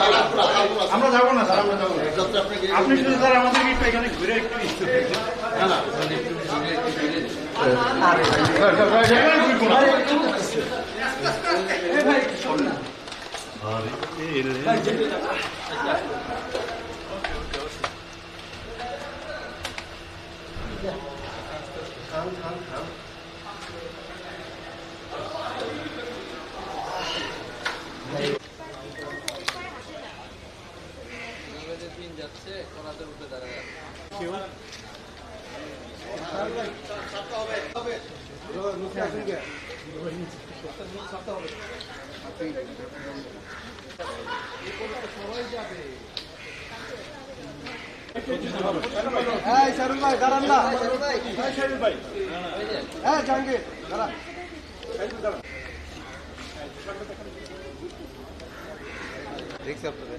যাব না স্যার আমরা যাব। না। আপনি শুধু স্যার আমাদেরকে একটু এখানে ঘুরে একটু ইচ্ছে ভাই না। হ্যাঁ জাহাঙ্গীর দাঁড়ান। দেখছি আপনাদের।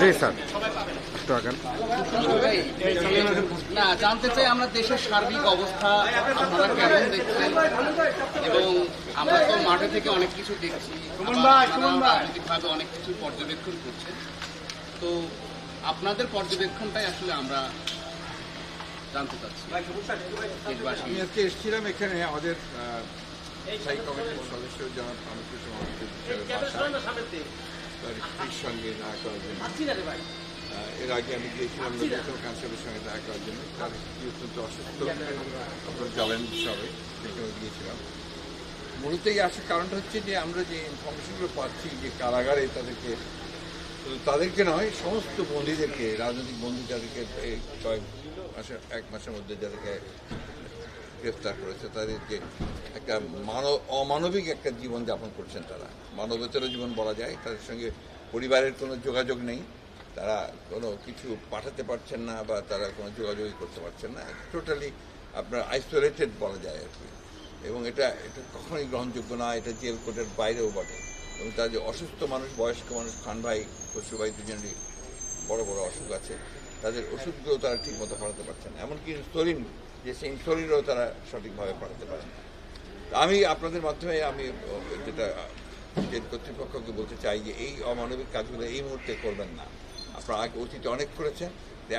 জি স্যার। একটু আগান। না জানতে চাই আমরা দেশের সার্বিক অবস্থা আপনারা কেমন দেখছেন? এবং আমরা তো মাঠে থেকে অনেক কিছু দেখছি। রাজনৈতিকভাবে অনেক কিছু পর্যবেক্ষণ করছে তো আপনাদের পর্যবেক্ষণটাই আসলে আমরা জানতে চাচ্ছি। আমি আজকে এসেছিলাম এখানে আমাদের স্থায়ী কমিটির সদস্য জনাব রামকৃষ্ণ মহাশয়ের তার সঙ্গে দেখা করার জন্য এর আগে আমি গিয়েছিলাম কাউন্সিলের সঙ্গে দেখা করার জন্য তার অত্যন্ত অসুস্থ আপনারা সবাই সেখানে গিয়েছিলাম মূলত এই আসার কারণটা হচ্ছে যে আমরা যে ইনফরমেশনগুলো পাচ্ছি যে কারাগারে তাদেরকে তাদেরকে নয় সমস্ত বন্দীদেরকে রাজনৈতিক বন্দী যাদেরকে কয়েক মাসের এক মাসের মধ্যে যাদেরকে গ্রেফতার করেছে, তাদেরকে একটা মানব, অমানবিক একটা জীবন যাপন করছেন তারা। মানবেতর জীবন বলা যায়, তাদের সঙ্গে পরিবারের কোনো যোগাযোগ নেই। তারা কোনো কিছু পাঠাতে পারছেন না বা তারা কোনো যোগাযোগই করতে পারছেন না। টোটালি আপনার আইসোলেটেড বলা যায় আর কি। এবং এটা এটা কখনোই গ্রহণযোগ্য না, এটা জেল কোর্টের বাইরেও বটে। এবং তার যে অসুস্থ মানুষ, বয়স্ক মানুষ, খান ভাই খসরু ভাই দুজনেরই বড় বড় অসুখ আছে, তাদের ওষুধগুলো তারা ঠিকমতো পাঠাতে পারছেন না। এমনকি ইনসুলিন যে সেই ইনসুলিনও তারা সঠিকভাবে পাঠাতে পারে। আমি আপনাদের মাধ্যমে আমি যেটা কর্তৃপক্ষকে বলতে চাই যে এই অমানবিক কাজগুলো এই মুহূর্তে করবেন না। আপনারা আগে অতীতে অনেক করেছেন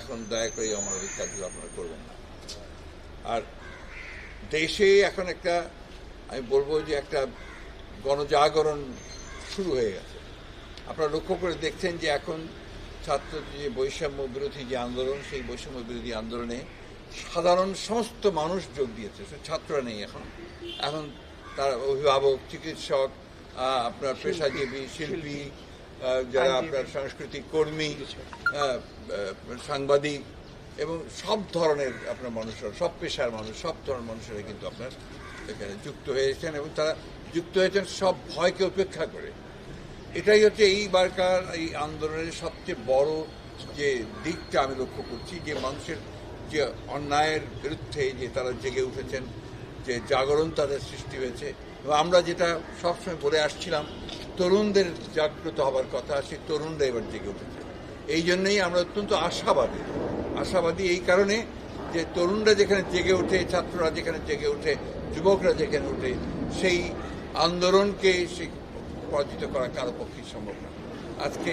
এখন দয়া করে এই অমানবিক কাজগুলো আপনারা করবেন না। আর দেশে এখন একটা, আমি বলব যে একটা গণজাগরণ শুরু হয়ে গেছে। আপনারা লক্ষ্য করে দেখছেন যে এখন ছাত্র যে বৈষম্য বিরোধী যে আন্দোলন, সেই বৈষম্য বিরোধী আন্দোলনে সাধারণ সমস্ত মানুষ যোগ দিয়েছে। শুধু ছাত্ররা নেই এখন। এখন তার অভিভাবক চিকিৎসক আপনার পেশাজীবী শিল্পী যারা আপনার সাংস্কৃতিক কর্মী সাংবাদিক এবং সব ধরনের আপনার মানুষরা সব পেশার মানুষ সব ধরনের মানুষেরা কিন্তু আপনার এখানে যুক্ত হয়েছেন এবং তারা যুক্ত হয়েছেন সব ভয়কে উপেক্ষা করে। এটাই হচ্ছে এইবারকার এই আন্দোলনের সবচেয়ে বড় যে দিকটা আমি লক্ষ্য করছি যে মানুষের যে অন্যায়ের বিরুদ্ধে যে তারা জেগে উঠেছেন, যে জাগরণ তাদের সৃষ্টি হয়েছে, এবং আমরা যেটা সবসময় বলে আসছিলাম, তরুণদের জাগ্রত হবার কথা, সেই তরুণরা এবার জেগে উঠেছে। এই জন্যই আমরা অত্যন্ত আশাবাদী আশাবাদী এই কারণে যে তরুণরা যেখানে জেগে ওঠে, ছাত্ররা যেখানে জেগে ওঠে, যুবকরা যেখানে ওঠে, সেই আন্দোলনকে সেই পরাজিত করা কারও পক্ষে সম্ভব না। আজকে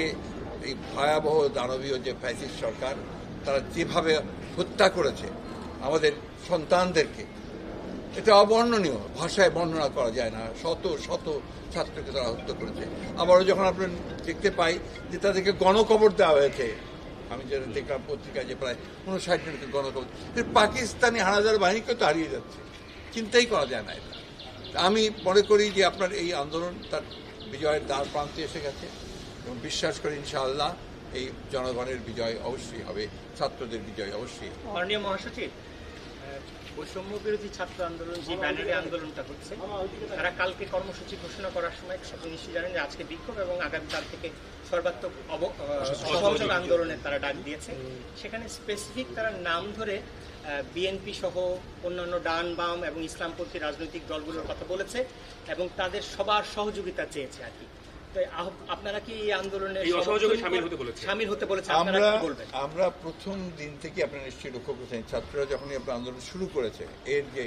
এই ভয়াবহ দানবীয় যে ফ্যাসিস্ট সরকার, তারা যেভাবে হত্যা করেছে আমাদের সন্তানদেরকে। এটা অবর্ণনীয়, ভাষায় বর্ণনা করা যায় না। শত শত ছাত্রকে তারা হত্যা করেছে। আবারও যখন আপনার দেখতে পাই যে তাদেরকে গণকবর দেওয়া হয়েছে, আমি যেটা দেখলাম পত্রিকায় যে প্রায় উনষাট জনকে গণকবর পাকিস্তানি হানাদার বাহিনীকে তো হারিয়ে যাচ্ছে। চিন্তাই করা যায় না এটা। আমি মনে করি যে আপনার এই আন্দোলন তার বিজয়ের দ্বার প্রান্তে এসে গেছে এবং বিশ্বাস করি ইনশাআল্লাহ এই জনগণের বিজয় অবশ্যই হবে, ছাত্রদের বিজয় অবশ্যই। মাননীয় মহাসচিব বৈষম্য বিরোধী ছাত্র আন্দোলন যে ব্যানারে আন্দোলনটা হচ্ছে, তারা কালকে কর্মসূচি ঘোষণা করার সময় আপনি নিশ্চয়ই জানেন যে আজকে বিক্ষোভ এবং আগামীকাল থেকে সর্বাত্মক অসহযোগ আন্দোলনের তারা ডাক দিয়েছে সেখানে স্পেসিফিক তারা নাম ধরে বিএনপি সহ অন্যান্য ডান বাম এবং ইসলামপন্থী রাজনৈতিক দলগুলোর কথা বলেছে এবং তাদের সবার সহযোগিতা চেয়েছে আর কি আপনারা কি এই আন্দোলনে এই অসহযোগে শামিল হতে বলেছে? শামিল হতে বলেছে আপনারা আমরা বলবেন আমরা প্রথম দিন থেকে আপনারা নিশ্চয়ই লক্ষ্য করেছেন ছাত্ররা যখনই আপনার আন্দোলন শুরু করেছে এর যে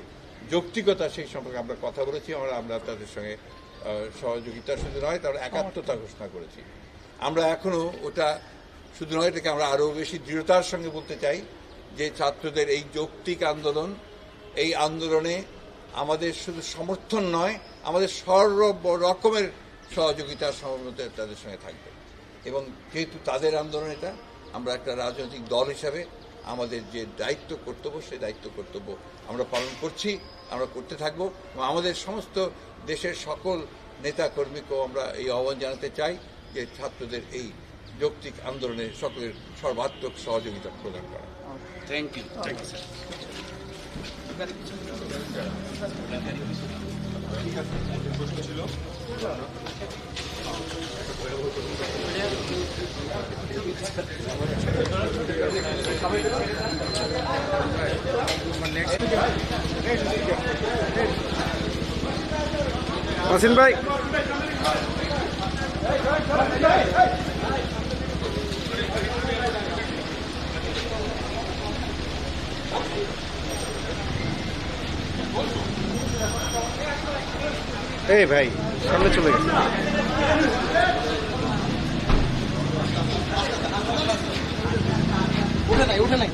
যৌক্তিকতা সেই সম্পর্কে আমরা কথা বলেছি আমরা আমরা তাদের সঙ্গে সহযোগিতা শুধু নয় তারা একাত্মতা ঘোষণা করেছি আমরা এখনও ওটা শুধু নয় এটাকে আমরা আরও বেশি দৃঢ়তার সঙ্গে বলতে চাই যে ছাত্রদের এই যৌক্তিক আন্দোলন এই আন্দোলনে আমাদের শুধু সমর্থন নয় আমাদের সর্ব রকমের সহযোগিতা সহমত তাদের সঙ্গে থাকবে। এবং যেহেতু তাদের আন্দোলন এটা আমরা একটা রাজনৈতিক দল হিসাবে আমাদের যে দায়িত্ব কর্তব্য সেই দায়িত্ব কর্তব্য আমরা পালন করছি আমরা করতে থাকব। এবং আমাদের সমস্ত দেশের সকল নেতা কর্মীকেও আমরা এই আহ্বান জানাতে চাই যে ছাত্রদের এই যৌক্তিক আন্দোলনে সকলের সর্বাত্মক সহযোগিতা প্রদান করা। থ্যাংক ইউ মাসিন ভাই এই ভাই সামনে চলে গেছে। উঠে নাই উঠে নাই।